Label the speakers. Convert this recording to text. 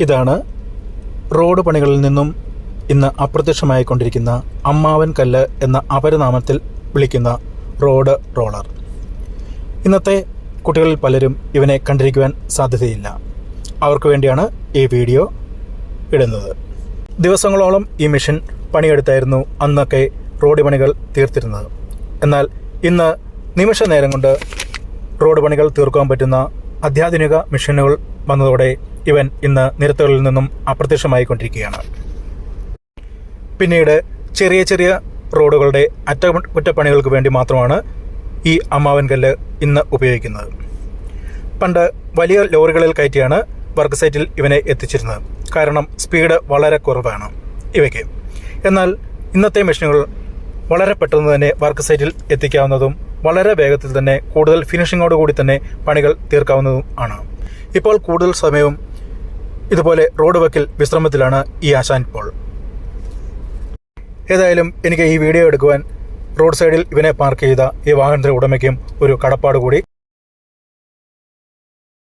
Speaker 1: ഇതാണ് റോഡ് പണികളിൽ നിന്നും ഇന്ന് അപ്രത്യക്ഷമായിക്കൊണ്ടിരിക്കുന്ന അമ്മാവൻ കല്ല് എന്ന അപരനാമത്തിൽ വിളിക്കുന്ന റോഡ് റോളർ. ഇന്നത്തെ കുട്ടികളിൽ പലരും ഇവനെ കണ്ടിരിക്കുവാൻ സാധ്യതയില്ല. അവർക്ക് വേണ്ടിയാണ് ഈ വീഡിയോ ഇടുന്നത്. ദിവസങ്ങളോളം ഈ മെഷീൻ പണിയെടുത്തായിരുന്നു അന്നൊക്കെ റോഡ് പണികൾ തീർത്തിരുന്നത്. എന്നാൽ ഇന്ന് നിമിഷ നേരം കൊണ്ട് റോഡ് പണികൾ തീർക്കാൻ പറ്റുന്ന അത്യാധുനിക മെഷീനുകൾ വന്നതോടെ ഇവൻ ഇന്ന് നിരത്തുകളിൽ നിന്നും അപ്രത്യക്ഷമായിക്കൊണ്ടിരിക്കുകയാണ്. പിന്നീട് ചെറിയ ചെറിയ റോഡുകളുടെ അറ്റകുറ്റപ്പണികൾക്ക് വേണ്ടി മാത്രമാണ് ഈ അമ്മാവൻ കല്ല് ഇന്ന് ഉപയോഗിക്കുന്നത്. പണ്ട് വലിയ ലോറികളിൽ കയറ്റിയാണ് വർക്ക് സൈറ്റിൽ ഇവനെ എത്തിച്ചിരുന്നത്. കാരണം സ്പീഡ് വളരെ കുറവാണ് ഇവയ്ക്ക്. എന്നാൽ ഇന്നത്തെ മെഷീനുകൾ വളരെ പെട്ടെന്ന് തന്നെ വർക്ക് സൈറ്റിൽ എത്തിക്കാവുന്നതും വളരെ വേഗത്തിൽ തന്നെ കൂടുതൽ ഫിനിഷിങ്ങോട് കൂടി തന്നെ പണികൾ തീർക്കാവുന്നതും ആണ്. ഇപ്പോൾ കൂടുതൽ സമയവും ഇതുപോലെ റോഡ് വക്കിൽ വിശ്രമത്തിലാണ് ഈ ആശാൻ ഇപ്പോൾ. ഏതായാലും എനിക്ക് ഈ വീഡിയോ എടുക്കുവാൻ റോഡ് സൈഡിൽ ഇവനെ പാർക്ക് ചെയ്ത ഈ വാഹനത്തിന്റെ ഉടമയ്ക്കും ഒരു കടപ്പാട് കൂടി